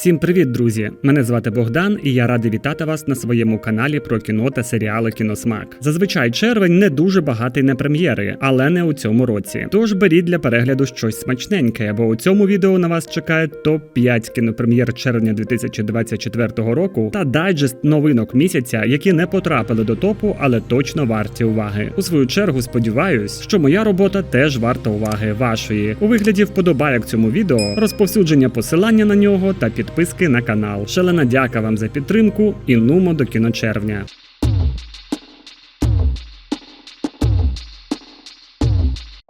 Всім привіт, друзі! Мене звати Богдан, і я радий вітати вас на своєму каналі про кіно та серіали Кіносмак. Зазвичай червень не дуже багатий на прем'єри, але не у цьому році. Тож беріть для перегляду щось смачненьке, бо у цьому відео на вас чекає топ 5 кінопрем'єр червня 2024 року та дайджест новинок місяця, які не потрапили до топу, але точно варті уваги. У свою чергу сподіваюсь, що моя робота теж варта уваги вашої у вигляді вподобайок цьому відео, розповсюдження посилання на нього та підписки на канал. Шалена дяка вам за підтримку і нумо до кіночервня.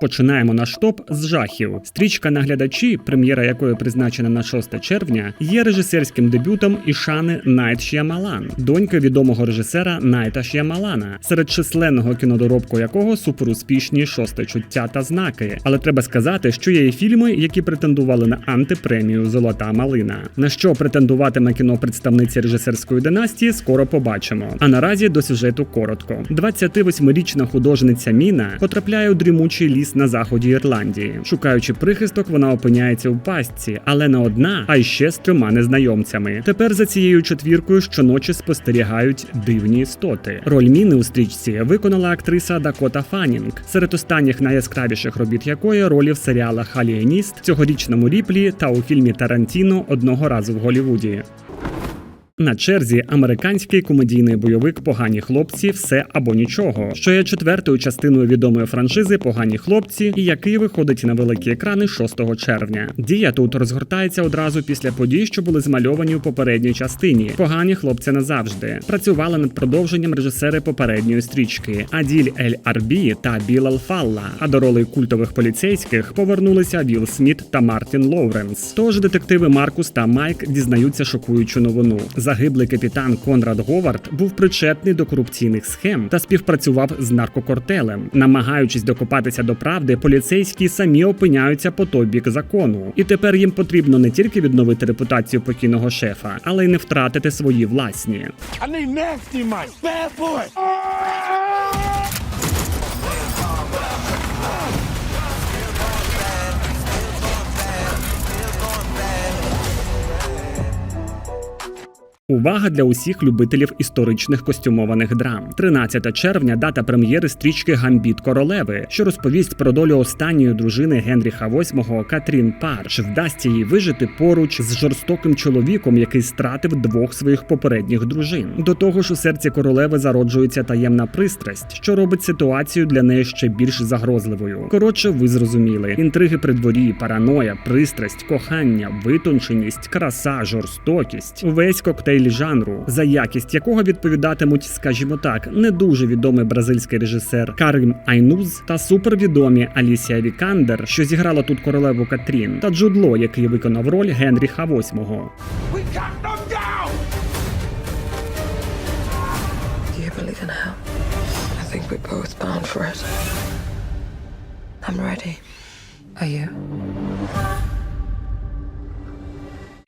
Починаємо наш топ з жахів. Стрічка наглядачі, прем'єра якої призначена на 6 червня, є режисерським дебютом Ішани Найт Ш'ямалан, доньки відомого режисера Найта Ш'ямалана, серед численного кінодоробку якого суперуспішні шосте чуття та знаки. Але треба сказати, що є і фільми, які претендували на антипремію Золота малина. На що претендуватиме кіно представниці режисерської династії, скоро побачимо. А наразі до сюжету коротко. 28-річна художниця Міна потрапляє у дрімучий ліс на заході Ірландії. Шукаючи прихисток, вона опиняється в пастці, але не одна, а й ще з трьома незнайомцями. Тепер за цією четвіркою щоночі спостерігають дивні істоти. Роль міни у стрічці виконала актриса Дакота Фанінг, серед останніх найяскравіших робіт якої ролі в серіалах Алієніст, цьогорічному ріплі та у фільмі Тарантіно одного разу в Голлівуді. На черзі американський комедійний бойовик Погані хлопці все або нічого, що є четвертою частиною відомої франшизи Погані хлопці, і який виходить на великі екрани 6 червня. Дія тут розгортається одразу після подій, що були змальовані у попередній частині. Погані хлопці назавжди працювали над продовженням режисери попередньої стрічки Аділь Ель Арбі та Біл Алфалла. А до ролей культових поліцейських повернулися Вілл Сміт та Мартін Лоуренс. Тож детективи Маркус та Майк дізнаються шокуючу новину. Загиблий капітан Конрад Говард був причетний до корупційних схем та співпрацював з наркокортелем. Намагаючись докопатися до правди, поліцейські самі опиняються по той бік закону. І тепер їм потрібно не тільки відновити репутацію покійного шефа, але й не втратити свої власні. I. Увага для усіх любителів історичних костюмованих драм. 13 червня дата прем'єри стрічки Гамбіт королеви, що розповість про долю останньої дружини Генріха VIII Катрін Пар. Чи вдасться їй вижити поруч з жорстоким чоловіком, який стратив двох своїх попередніх дружин. До того ж, у серці королеви зароджується таємна пристрасть, що робить ситуацію для неї ще більш загрозливою. Коротше, ви зрозуміли: інтриги при дворі, параноя, пристрасть, кохання, витонченість, краса, жорстокість, увесь коктейль жанру, за якість якого відповідатимуть, скажімо так, не дуже відомий бразильський режисер Карим Айнуз та супервідомі Алісія Вікандер, що зіграла тут королеву Катрін, та Джуд Ло, який виконав роль Генріха VIII. We got them down.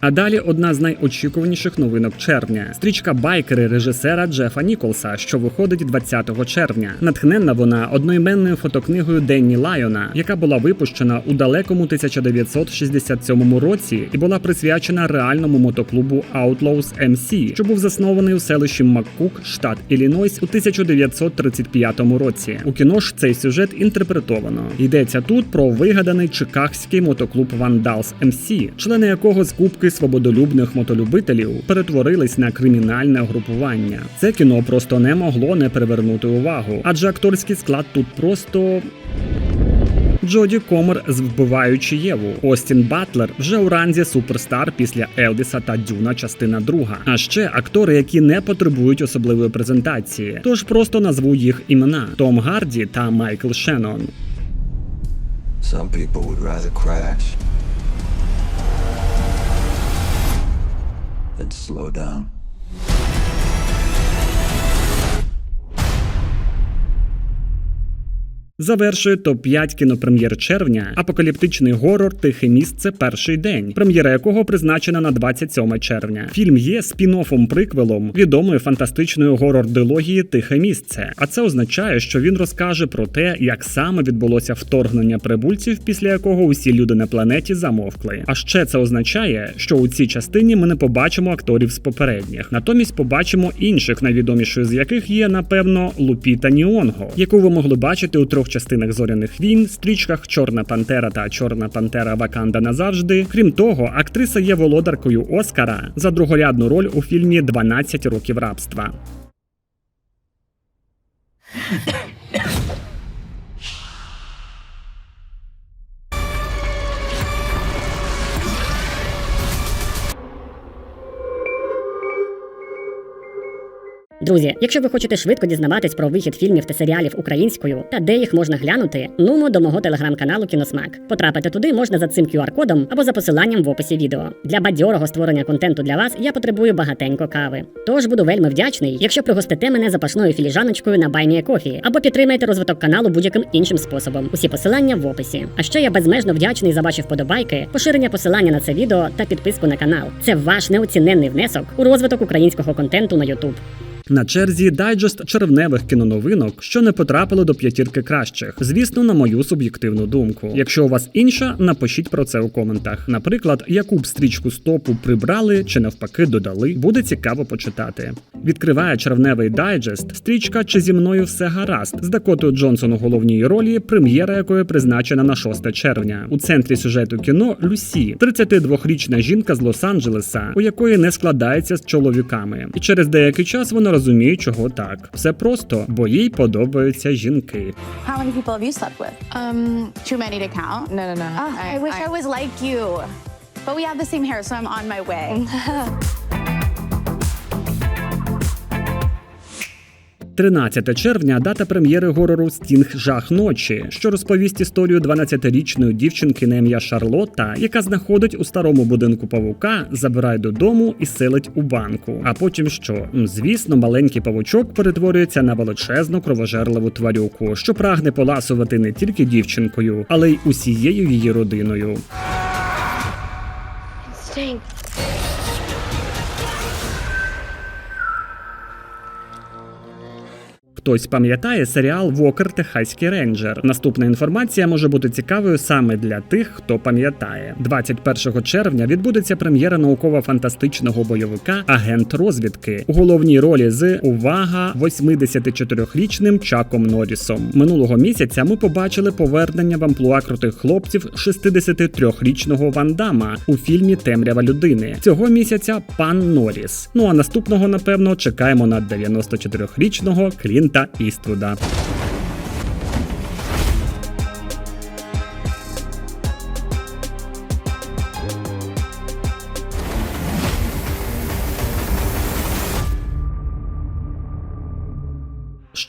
А далі одна з найочікуваніших новинок червня: стрічка байкери режисера Джефа Ніколса, що виходить 20 червня. Натхненна вона одноіменною фотокнигою Денні Лайона, яка була випущена у далекому 1967 році і була присвячена реальному мотоклубу Outlaws MC, що був заснований у селищі Маккук, штат Іллінойс, у 1935 році. У кіно ж цей сюжет інтерпретовано. Йдеться тут про вигаданий чикагський мотоклуб Vandals MC, члени якого з кубки свободолюбних мотолюбителів перетворились на кримінальне угрупування. Це кіно просто не могло не привернути увагу, адже акторський склад тут просто. Джоді Комер з вбиваючи Єву, Остін Батлер вже у ранзі суперстар після Елвіса та Дюна, частина друга. А ще актори, які не потребують особливої презентації. Тож просто назву їх імена: Том Гарді та Майкл Шеннон. Some people would rather crash than slow down. Завершує топ-5 кінопрем'єр червня, апокаліптичний горор Тихе місце перший день, прем'єра якого призначена на 27 червня. Фільм є спін-оффом приквелом відомої фантастичної горор-дилогії Тихе місце. А це означає, що він розкаже про те, як саме відбулося вторгнення прибульців, після якого усі люди на планеті замовкли. А ще це означає, що у цій частині ми не побачимо акторів з попередніх, натомість побачимо інших, найвідомішою з яких є, напевно, Лупіта Ніонго, яку ви могли бачити у трьох частинах зоряних війн, стрічках Чорна Пантера та Чорна Пантера Ваканда назавжди. Крім того, актриса є володаркою Оскара за другорядну роль у фільмі «12 років рабства. Друзі, якщо ви хочете швидко дізнаватись про вихід фільмів та серіалів українською та де їх можна глянути, нумо до мого телеграм-каналу Кіносмак. Потрапити туди можна за цим QR-кодом або за посиланням в описі відео. Для бадьорого створення контенту для вас я потребую багатенько кави. Тож буду вельми вдячний, якщо пригостите мене запашною філіжаночкою на Баймія Кофі або підтримаєте розвиток каналу будь-яким іншим способом. Усі посилання в описі. А ще я безмежно вдячний за ваші вподобайки, поширення посилання на це відео та підписку на канал. Це ваш неоціненний внесок у розвиток українського контенту на YouTube. На черзі дайджест червневих кіноновинок, що не потрапили до п'ятірки кращих. Звісно, на мою суб'єктивну думку. Якщо у вас інша, напишіть про це у коментах. Наприклад, яку б стрічку стопу прибрали чи навпаки додали, буде цікаво почитати. Відкриває червневий дайджест, стрічка чи зі мною все гаразд з Дакотою Джонсон у головній ролі, прем'єра якої призначена на 6 червня. У центрі сюжету кіно Люсі, 32-річна жінка з Лос-Анджелеса, у якої не складається з чоловіками, і через деякий час вона розуміє, чого так. Все просто, бо їй подобаються жінки. How many people have you slept with? Um, too many to count. No, no, no. Ah, I, I wish I... I, was like you. But we have the same hair, so I'm on my way. 13 червня дата прем'єри горору Стінг Жах ночі, що розповість історію 12-річної дівчинки на ім'я Шарлотта, яка знаходить у старому будинку павука, забирає додому і селить у банку. А потім що? Звісно, маленький павучок перетворюється на величезну кровожерливу тварюку, що прагне поласувати не тільки дівчинкою, але й усією її родиною. Sting. Хтось пам'ятає серіал Вокер Техаський рейнджер. Наступна інформація може бути цікавою саме для тих, хто пам'ятає. 21 червня відбудеться прем'єра науково-фантастичного бойовика Агент розвідки у головній ролі з увага 84-річним Чаком Норрісом. Минулого місяця ми побачили повернення в амплуа крутих хлопців 63-річного Ван Дама у фільмі Темрява людини. Цього місяця пан Норріс. Ну а наступного, напевно, чекаємо на 94-річного Клінта Іствуда.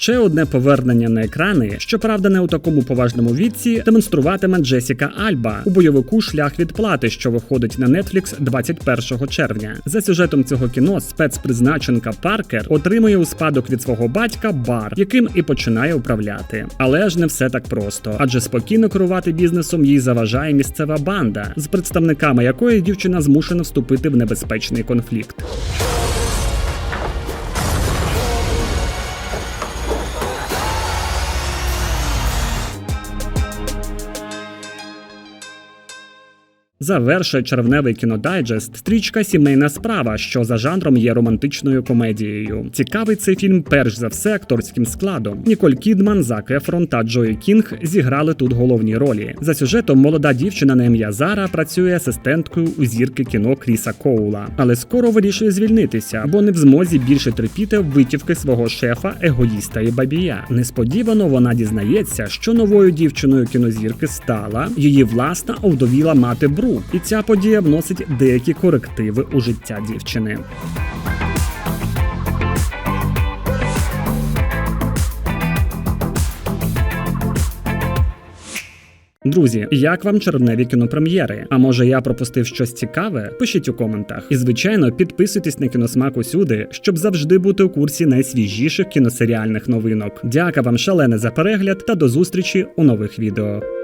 Ще одне повернення на екрани, щоправда, не у такому поважному віці, демонструватиме Джесіка Альба у бойовику Шлях відплати, що виходить на Netflix 21 червня. За сюжетом цього кіно спецпризначенка Паркер отримує у спадок від свого батька бар, яким і починає управляти. Але ж не все так просто, адже спокійно керувати бізнесом їй заважає місцева банда, з представниками якої дівчина змушена вступити в небезпечний конфлікт. Завершує червневий кінодайджест стрічка Сімейна справа, що за жанром є романтичною комедією. Цікавий цей фільм перш за все акторським складом. Ніколь Кідман, Зак Ефрон та Джої Кінг зіграли тут головні ролі. За сюжетом молода дівчина на ім'я Зара працює асистенткою у зірки кіно Кріса Коула, але скоро вирішує звільнитися, бо не в змозі більше терпіти витівки свого шефа, егоїста і бабія. Несподівано вона дізнається, що новою дівчиною кінозірки стала її власна овдовіла мати Бру, і ця подія вносить деякі корективи у життя дівчини. Друзі, як вам червневі кінопрем'єри? А може я пропустив щось цікаве? Пишіть у коментах. І звичайно, підписуйтесь на кіносмак усюди, щоб завжди бути у курсі найсвіжіших кіносеріальних новинок. Дяка вам шалене за перегляд та до зустрічі у нових відео.